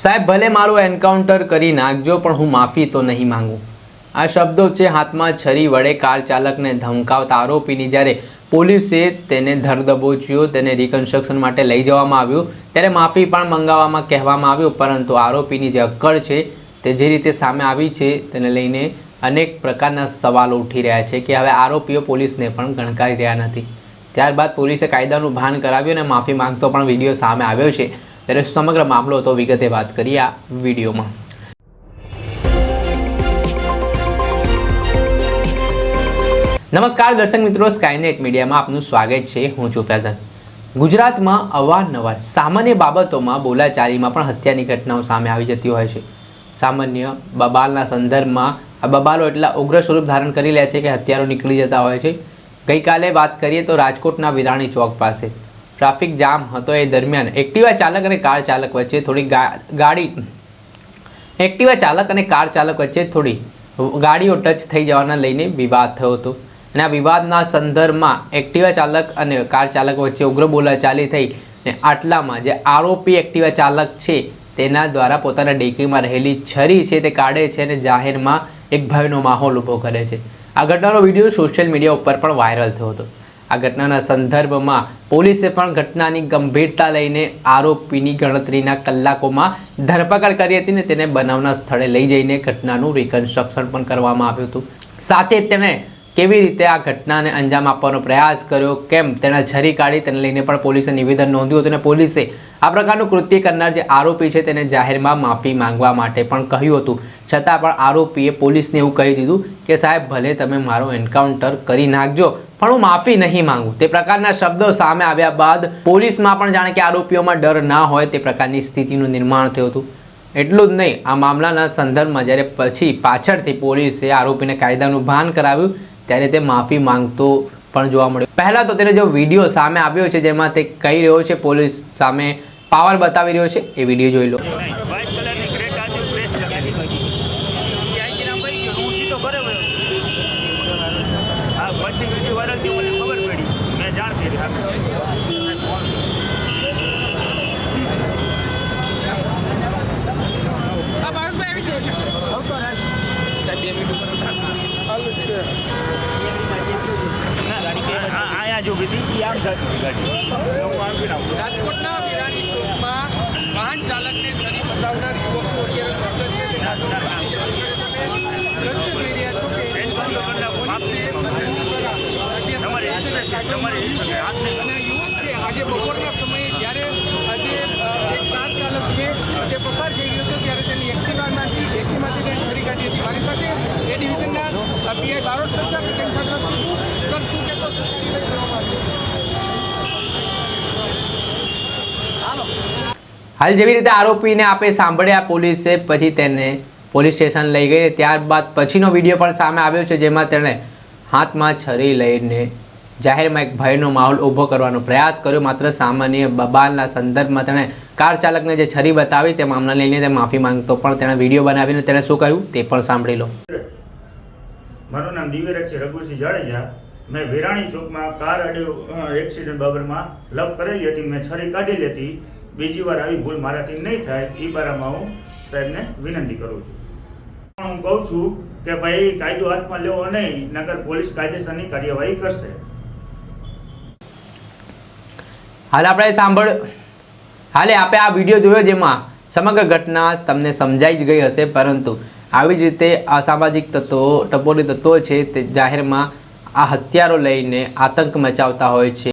સાહેબ, ભલે મારું એન્કાઉન્ટર કરી નાખજો, પણ હું માફી તો નહીં માંગુ. આ શબ્દો છે હાથમાં છરી વડે કાર ચાલકને ધમકાવતા આરોપીની. જ્યારે પોલીસે તેને ધરદબોચ્યો તેને રિકન્સ્ટ્રક્શન માટે લઈ જવામાં આવ્યું. ત્યારે માફી પણ મંગાવવામાં કહેવામાં આવ્યું, પરંતુ આરોપીની જે અક્કડ છે તે જે રીતે સામે આવી છે તેને લઈને અનેક પ્રકારના સવાલો ઉઠી રહ્યા છે કે હવે આરોપીઓ પોલીસને પણ ગણકારી રહ્યા નથી. ત્યારબાદ પોલીસે કાયદાનું ભાન કરાવ્યું અને માફી માંગતો પણ વીડિયો સામે આવ્યો છે. ત્યારે સમગ્ર મામલો તો વિગતે વાત કરીએ આ વિડીયોમાં. નમસ્કાર દર્શક મિત્રો સ્કાયનેટ મીડિયામાં આપનું સ્વાગત છે. હું છું ફેઝન. ગુજરાતમાં અવારનવાર સામાન્ય બાબતોમાં બોલાચાલીમાં પણ હત્યાની ઘટનાઓ સામે આવી જતી હોય છે. સામાન્ય બબાલના સંદર્ભમાં આ બબાલો એટલા ઉગ્ર સ્વરૂપ ધારણ કરી લે છે કે હત્યારો નીકળી જતા હોય છે. ગઈકાલે વાત કરીએ તો રાજકોટના વિરાણી ચોક પાસે ટ્રાફિક જામ હતો એ દરમિયાન એક્ટિવા ચાલક અને કાર ચાલક વચ્ચે થોડી ગાડી, એક્ટિવા ચાલક અને કાર ચાલક વચ્ચે થોડી ગાડીઓ ટચ થઈ જવાના લઈને વિવાદ થયો હતો. અને આ વિવાદના સંદર્ભમાં એક્ટિવા ચાલક અને કાર ચાલક વચ્ચે ઉગ્ર બોલાચાલી થઈ અને આટલામાં જે આરોપી એક્ટિવા ચાલક છે તેના દ્વારા પોતાના ડેકીમાં રહેલી છરી છે તે કાઢે છે અને જાહેરમાં એક ભયનો માહોલ ઊભો કરે છે. આ ઘટનાનો વીડિયો સોશિયલ મીડિયા ઉપર પણ વાયરલ થયો હતો. આ ઘટનાના સંદર્ભમાં પોલીસે પણ ઘટનાની ગંભીરતા લઈને આરોપીની ગણતરીના કલાકોમાં ધરપકડ કરી હતી ને તેને બનાવના સ્થળે લઈ જઈને ઘટનાનું રિકન્સ્ટ્રક્શન પણ કરવામાં આવ્યું હતું. સાથે તેણે કેવી રીતે આ ઘટનાને અંજામ આપવાનો પ્રયાસ કર્યો, કેમ તેના ઝરી કાઢી તેને લઈને પણ પોલીસે નિવેદન નોંધ્યું હતું અને પોલીસે આ પ્રકારનું કૃત્ય કરનાર જે આરોપી છે તેને જાહેરમાં માફી માંગવા માટે પણ કહ્યું હતું. છતાં પણ આરોપીએ પોલીસને એવું કહી દીધું કે સાહેબ, ભલે તમે મારો એન્કાઉન્ટર કરી નાખજો પણ હું માફી નહીં માંગુ. તે પ્રકારના શબ્દો સામે આવ્યા બાદ પોલીસમાં પણ જાણે કે આરોપીઓમાં ડર ના હોય તે પ્રકારની સ્થિતિનું નિર્માણ થયું હતું. એટલું જ નહીં, આ મામલાના સંદર્ભમાં જ્યારે પછી પાછળથી પોલીસે આરોપીને કાયદાનું ભાન કરાવ્યું, ત્યારે તે માફી માંગતો પણ જોવા મળ્યો. પહેલાં તો તેને જો વીડિયો સામે આવ્યો છે, જેમાં તે કહી રહ્યો છે, પોલીસ સામે પાવર બતાવી રહ્યો છે, એ વીડિયો જોઈ લો વ્હાઇટ કલરની ક્રેટ આજે પ્રેસ લગાવી ત્યાંથી નામ પડી ગયું હું સીધો ઘરે વયો હા પછી વીડિયો વાયરલ થયો મને ખબર પડી મેં જાણ કરી આ ભારતભાઈ આવી છે આવતો રાજ સાહેબ બે મિનિટ ઉપર ચાલુ જ છે અહીંયા જો આમ જતી ગાડી. રાજકોટના વિરાણી ચોકમાં વાહન ચાલકને બતાવનાર યુવકો આજે બપોરના સમયે જ્યારે આજે એક કાર ચાલક છે જે પસાર થઈ રહ્યો હતો ત્યારે તેની એક્ટિવામાંથી એક્ટિવામાંથી તેને છરી કાઢી હતી. મારી સાથે એ ડિવિઝનના પીઆઈ બારોટ સચ્ચા કે તેની સાથે સર શું કહેતો છો? હાલો હાલ જેવી રીતે આરોપીને આપે સાંભળ્યા પોલીસે, પછી તેને પોલીસ સ્ટેશન લઈ ગઈ ત્યારબાદ પછીનો વીડિયો પણ સામે આવ્યો છે, જેમાં તેણે હાથમાં છરી લઈને જાહેરમાં એક ભયનો માહોલ ઊભો કરવાનો પ્રયાસ કર્યો. માત્ર સામાન્ય બબાલના સંદર્ભમાં તેણે કાર ચાલકને જે છરી બતાવી તે મામલા લઈને તે માફી માંગતો પણ તેણે વીડિયો બનાવીને તેણે શું કહ્યું તે પણ સાંભળી લો. મારું નામ દિવ્યરાજ રઘુસિંહ જાડેજા. મેં વિરાણી ચોકમાં કાર એક્સિડન્ટ બાબરમાં લપ કરેલી હતી, મેં છરી કાઢેલી હતી બીજી વાર આવી ભૂલ મારાથી નહીં થાય એ બારામાં હું સાહેબને વિનંતી કરું છું. પણ હું કહું છું કે ભાઈ, કાયદો હાથમાં લેવો નહીં નગર પોલીસ કાયદેસરની કાર્યવાહી કરશે. હાલ આપણે સાંભળ. હાલે આપણે આ વીડિયો જોયો જેમાં સમગ્ર ઘટના તમને સમજાઈ જ ગઈ હશે, પરંતુ આવી જ રીતે અસામાજિક તત્વો, ટપોરી તત્વો છે તે જાહેરમાં આ હથિયારો લઈને આતંક મચાવતા હોય છે.